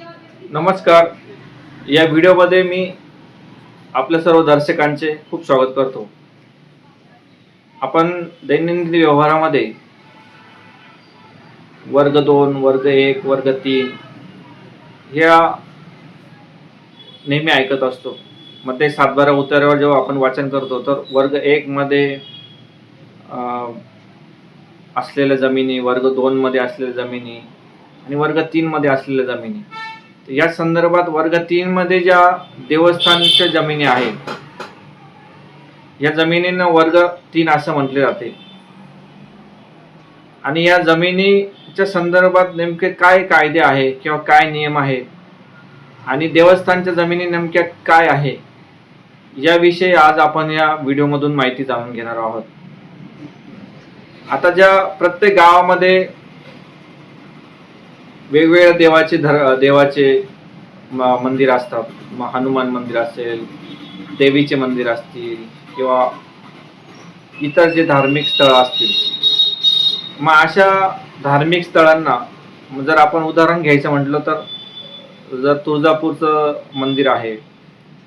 नमस्कार. या व्हिडिओमध्ये मी आपल्या सर्व दर्शकांचे खूप स्वागत करतो. आपण दैनंदिन व्यवहारामध्ये वर्ग दोन वर्ग एक वर्ग तीन ह्या नेहमी ऐकत असतो. मग ते सातबारा उतार्यावर जेव्हा आपण वाचन करतो तर वर्ग एक मध्ये अं, असलेल्या जमिनी वर्ग दोन मध्ये असलेल्या जमिनी आणि वर्ग तीन मध्ये असलेल्या जमिनी या संदर्भात वर्ग तीन मध्ये ज्या देवस्थानच्या जमिनी आहेत या जमिनींना वर्ग तीन असं म्हटले जाते. आणि या जमिनीच्या संदर्भात नेमके काय कायदे आहे किंवा काय नियम आहे? आणि देवस्थानच्या जमिनी नेमक्या काय आहे? याविषयी आज आपण या व्हिडिओमधून माहिती जाणून घेणार आहोत. आता ज्या प्रत्येक गावामध्ये वेगवेगळ्या देवाचे धर देवाचे म- मंदिर असतात. मग हनुमान मंदिर असेल देवीचे मंदिर असतील किंवा इतर जे धार्मिक स्थळं असतील. मग अशा धार्मिक स्थळांना जर आपण उदाहरण घ्यायचं म्हटलं तर जर तुळजापूरचं मंदिर आहे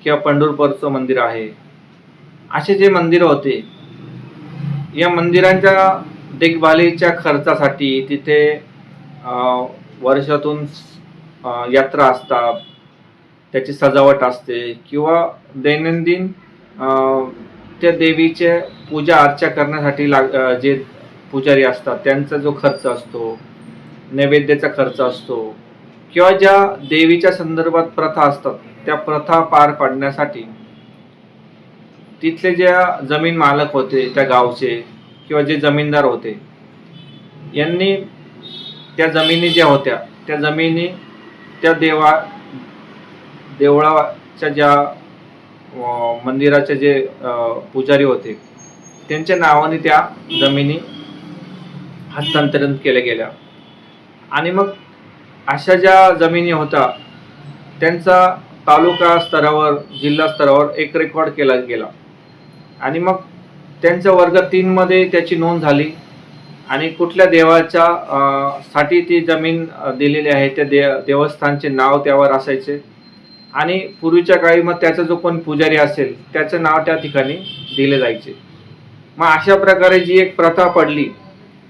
किंवा पंढरपूरचं मंदिर आहे असे जे मंदिरं होते या मंदिरांच्या देखभालीच्या खर्चासाठी तिथे वर्षातून यात्रा असतात त्याची सजावट असते किंवा दैनंदिन त्या देवीचे पूजा अर्चा करण्यासाठी लाग जे पुजारी असतात त्यांचा जो खर्च असतो नैवेद्याचा खर्च असतो किंवा ज्या देवीच्या संदर्भात प्रथा असतात त्या प्रथा पार पाडण्यासाठी तिथले ज्या जमीन मालक होते त्या गावचे किंवा जे जमीनदार होते यांनी त्या जमिनी ज्या होत्या त्या जमिनी त्या देवा देवळाच्या ज्या मंदिराचे जे पुजारी होते त्यांच्या नावाने त्या जमिनी हस्तांतरित केल्या गेल्या. आणि मग अशा ज्या जमिनी होत्या त्यांचा तालुका स्तरावर जिल्हा स्तरावर एक रेकॉर्ड केला गेला. आणि मग त्यांच्या वर्ग तीनमध्ये त्याची नोंद झाली. आणि कुठल्या देवाच्या साठी ती जमीन दिलेली आहे त्या दे देवस्थानचे नाव त्यावर असायचे. आणि पूर्वीच्या काळी मग त्याचा जो कोण पुजारी असेल त्याचं नाव त्या ठिकाणी दिले जायचे. मग अशा प्रकारे जी एक प्रथा पडली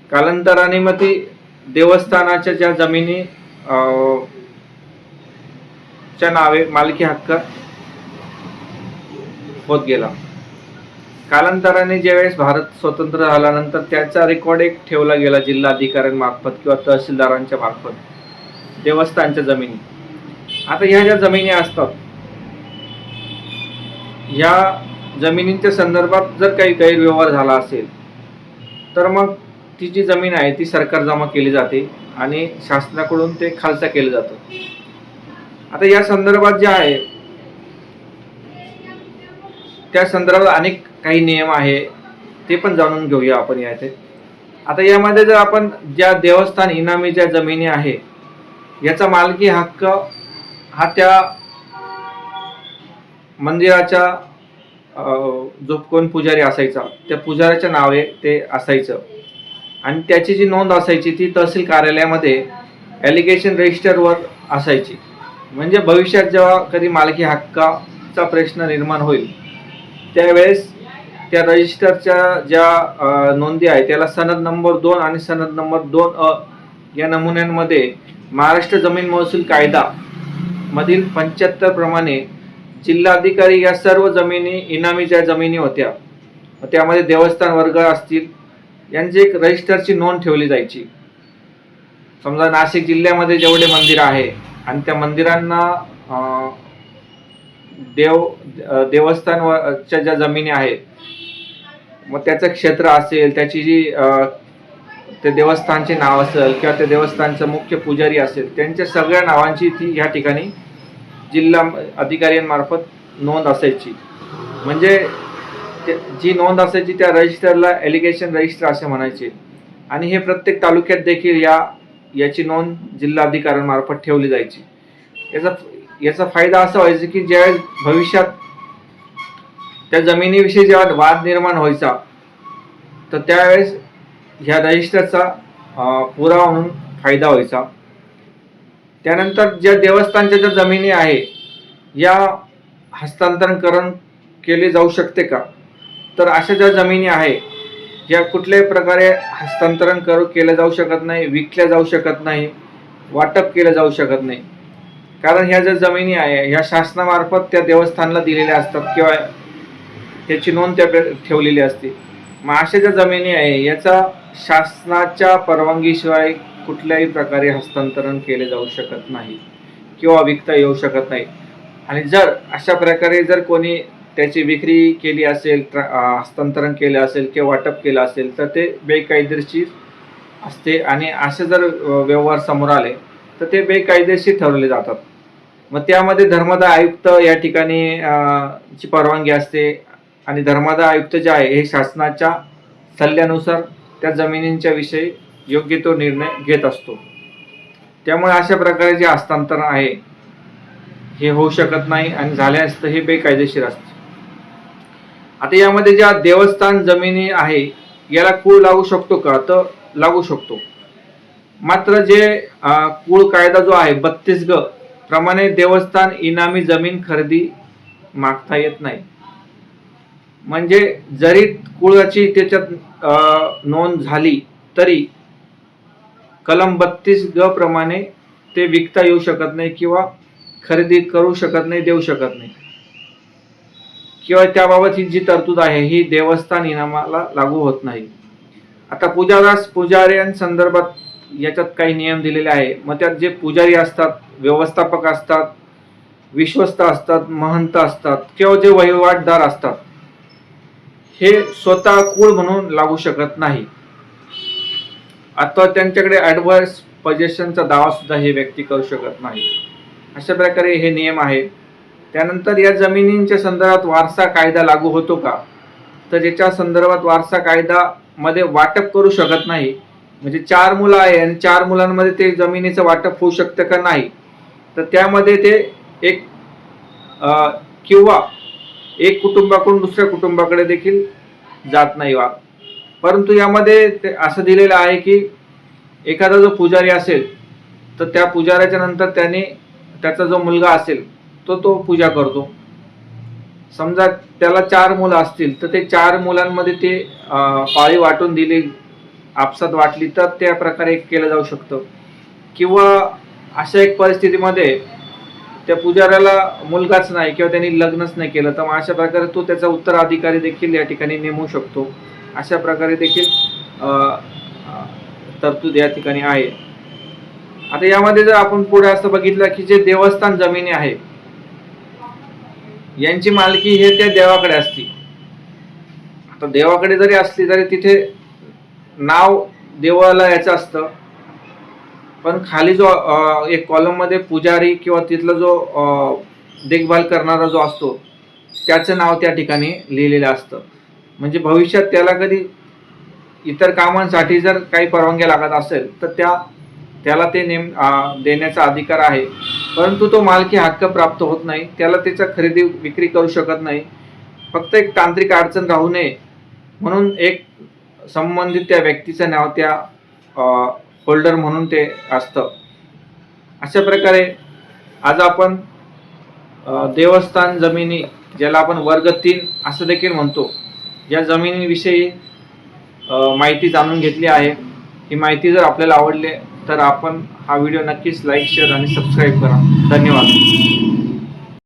कालांतराने मग ती देवस्थानाच्या ज्या जमिनी च्या नावे मालकी हक्क होत गेला. कालांतराने ज्यावेळेस भारत स्वतंत्र झाल्यानंतर त्याचा रेकॉर्ड एक ठेवला गेला जिल्हा अधिकाऱ्यांमार्फत किंवा तहसीलदारांच्या मार्फत देवस्थानच्या जमिनी. आता ह्या ज्या जमिनी असतात ह्या जमिनींच्या संदर्भात जर काही गैरव्यवहार झाला असेल तर मग ती जी जमीन आहे ती सरकार जमा केली जाते आणि शासनाकडून ते खालसा केलं जातं. आता या संदर्भात जे आहे त्या संदर्भात अनेक काही नियम आहे ते पण जाणून घेऊया आपण याचे. आता यामध्ये जर आपण ज्या देवस्थान इनामी ज्या जमिनी आहे याचा मालकी हक्क हा त्या मंदिराच्या जो कोण पुजारी असायचा त्या पुजाऱ्याच्या नावे ते असायचं. आणि त्याची जी नोंद असायची ती तहसील कार्यालयामध्ये ॲलिगेशन रजिस्टरवर असायची. म्हणजे भविष्यात जेव्हा कधी मालकी हक्काचा प्रश्न निर्माण होईल त्यावेळेस त्या रजिस्टरच्या ज्या नोंदी आहे त्याला सनद नंबर दोन आणि सनद नंबर दोन अ या नमुन्यांमध्ये महाराष्ट्र जमीन महसूल कायदा मधील पंच्याहत्तर प्रमाणे जिल्हाधिकारी या सर्व जमिनी इनामी ज्या जमिनी होत्या त्यामध्ये देवस्थान वर्ग असतील यांची एक रजिस्टरची नोंद ठेवली जायची. समजा नाशिक जिल्ह्यामध्ये जेवढे मंदिर आहे आणि त्या मंदिरांना देव देवस्थान च्या ज्या जमिनी आहेत मग त्याचं क्षेत्र असेल त्याची जी ते देवस्थानचे नाव असेल किंवा त्या देवस्थानचं मुख्य पुजारी असेल त्यांच्या सगळ्या नावांची ती या ठिकाणी जिल्हा अधिकाऱ्यांमार्फत नोंद असायची. म्हणजे ते- जी नोंद असायची त्या रजिस्टरला एलिगेशन रजिस्टर असे म्हणायचे. आणि हे प्रत्येक तालुक्यात देखील या याची नोंद जिल्हा अधिकाऱ्यांमार्फत ठेवली जायची. याचा याचा फायदा असा व्हायचा की ज्यावेळेस भविष्यात त्या जमिनीविषयी जेव्हा वाद निर्माण व्हायचा तर त्यावेळेस ह्या रजिस्टरचा पुरावा म्हणून फायदा व्हायचा. त्यानंतर ज्या देवस्थानच्या ज्या जमिनी आहे या हस्तांतरणकरण केले जाऊ शकते का? तर अशा ज्या जमिनी आहे ज्या कुठल्याही प्रकारे हस्तांतरण करू केलं जाऊ शकत नाही विकल्या जाऊ शकत नाही वाटप केलं जाऊ शकत नाही. कारण ह्या ज्या जमिनी आहे ह्या शासनामार्फत त्या देवस्थानला दिलेल्या असतात किंवा त्याची नोंद त्या ठेवलेली असते. मग अशा ज्या जमिनी आहे याचा शासनाच्या परवानगीशिवाय कुठल्याही प्रकारे हस्तांतरण केले जाऊ शकत नाही किंवा विकता येऊ शकत नाही. आणि जर अशा प्रकारे जर कोणी त्याची विक्री केली असेल हस्तांतरण केलं असेल किंवा वाटप केलं असेल तर ते बेकायदेशीर असते आणि असे जर व्यवहार समोर आले तर ते बेकायदेशीर ठरवले जातात. मग त्यामध्ये धर्मदाय आयुक्त या ठिकाणी ची परवानगी असते आणि धर्मादाय आयुक्त जे आहे हे शासनाच्या सल्ल्यानुसार त्या जमिनींच्या विषयी योग्य तो निर्णय घेत असतो. त्यामुळे अशा प्रकारे जे हस्तांतरण आहे हे होऊ शकत नाही आणि झाले असतं हे बेकायदेशीर असतं. आता यामध्ये ज्या देवस्थान जमिनी आहे याला कूळ लागू शकतो का? तर लागू शकतो. मात्र जे कूळ कायदा जो आहे बत्तीस ग प्रमाणे देवस्थान इनामी जमीन खरेदी मागता येत नाही. म्हणजे जरी कुळाची त्याच्यात नोंद झाली तरी कलम बत्तीस ग प्रमाणे ते विकता येऊ शकत नाही किंवा खरेदी करू शकत नाही देऊ शकत नाही. किंवा त्याबाबत ही जी तरतूद आहे ही देवस्थान इनामाला लागू होत नाही. आता पूजादास पुजाऱ्यांसंदर्भात याच्यात काही नियम दिलेले आहे. मग त्यात जे पुजारी असतात व्यवस्थापक असतात विश्वस्त असतात महंत असतात किंवा जे वहिवाटदार असतात हे स्वतः कुळ म्हणून लागू शकत नाही. अथवा त्यांच्याकडे ॲडव्हर्स पजेशनचा दावा सुद्धा हे व्यक्ती करू शकत नाही. अशा प्रकारे हे नियम आहे त्यानंतर या जमिनींच्या संदर्भात वारसा कायदा लागू होतो का? तर याच्या संदर्भात वारसा कायदामध्ये वाटप करू शकत नाही. म्हणजे चार मुलं आहे आणि चार मुलांमध्ये ते जमिनीचं वाटप होऊ शकतं का नाही? तर त्यामध्ये ते एक किंवा एक कुटुंबाकडून दुसऱ्या कुटुंबाकडे देखील जात नाही वा. परंतु यामध्ये ते असं दिलेलं आहे की एखादा जो पुजारी असेल तर त्या पुजाऱ्याच्या नंतर त्याने त्याचा जो मुलगा असेल तो तो पूजा करतो. समजा त्याला चार मुलं असतील तर ते चार मुलांमध्ये ते पाळी वाटून दिली आपसात वाटली तर त्या प्रकारे केलं जाऊ शकतं. किंवा अशा एक परिस्थितीमध्ये त्या पुजाऱ्याला मुलगाच नाही किंवा त्यांनी लग्नच नाही केलं तर मग अशा प्रकारे तो त्याचा उत्तराधिकारी देखील या ठिकाणी नेमू शकतो. अशा प्रकारे देखील तरतूद या ठिकाणी आहे. आता यामध्ये जर आपण पुढे असं बघितलं की जे देवस्थान जमिनी आहे यांची मालकी हे त्या देवाकडे असती. आता देवाकडे जरी असली तरी तिथे नाव देवाला याचं असतं. पण खाली जो एक कॉलममध्ये पुजारी किंवा तिथला जो देखभाल करणारा जो असतो त्याचं नाव त्या ठिकाणी लिहिलेलं असतं. म्हणजे भविष्यात त्याला कधी इतर कामांसाठी जर काही परवानग्या लागत असेल तर त्या त्याला ते नेम देण्याचा अधिकार आहे. परंतु तो मालकी हक्क प्राप्त होत नाही त्याला त्याचा खरेदी विक्री करू शकत नाही. फक्त एक तांत्रिक अडचण राहू नये. म्हणून एक संबंधित त्या व्यक्तीचं नाव त्या होल्डर म्हणून ते असतं. अशा प्रकारे आज आपण देवस्थान जमिनी ज्याला आपण वर्ग तीन असं देखील म्हणतो या जमिनीविषयी माहिती जाणून घेतली आहे. ही माहिती जर आपल्याला आवडली तर आपण हा व्हिडिओ नक्कीच लाईक शेअर आणि सबस्क्राईब करा. धन्यवाद.